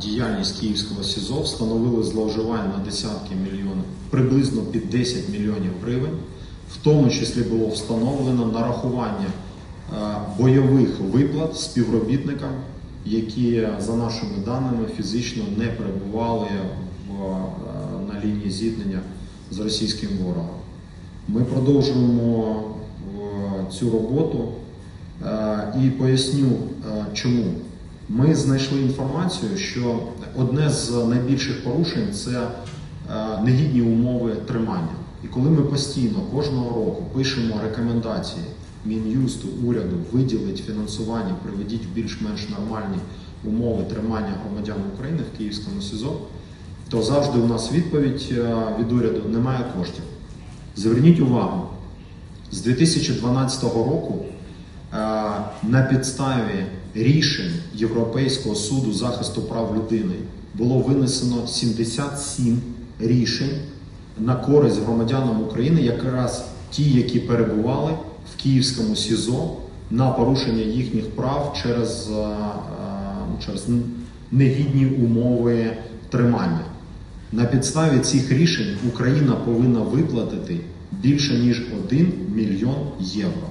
діяльність Київського СІЗО встановили зловживання на десятки мільйонів, приблизно під 10 мільйонів гривень. В тому числі було встановлено нарахування е, бойових виплат співробітникам, які, за нашими даними, фізично не перебували в, е, на лінії зіткнення з російським ворогом. Ми продовжуємо е, цю роботу і поясню чому. Ми знайшли інформацію, що одне з найбільших порушень це е, негідні умови тримання. І коли ми постійно кожного року пишемо рекомендації Мін'юсту, уряду виділить фінансування, приведіть більш-менш нормальні умови тримання громадян України в Київському СІЗО, то завжди у нас відповідь е, від уряду немає коштів. Зверніть увагу, з 2012 року е, на підставі рішень Європейського суду захисту прав людини було винесено 77 рішень на користь громадянам України, якраз ті, які перебували в Київському СІЗО на порушення їхніх прав через, е, е, через негідні умови тримання. На підставі цих рішень Україна повинна виплатити більше ніж 1 мільйон євро.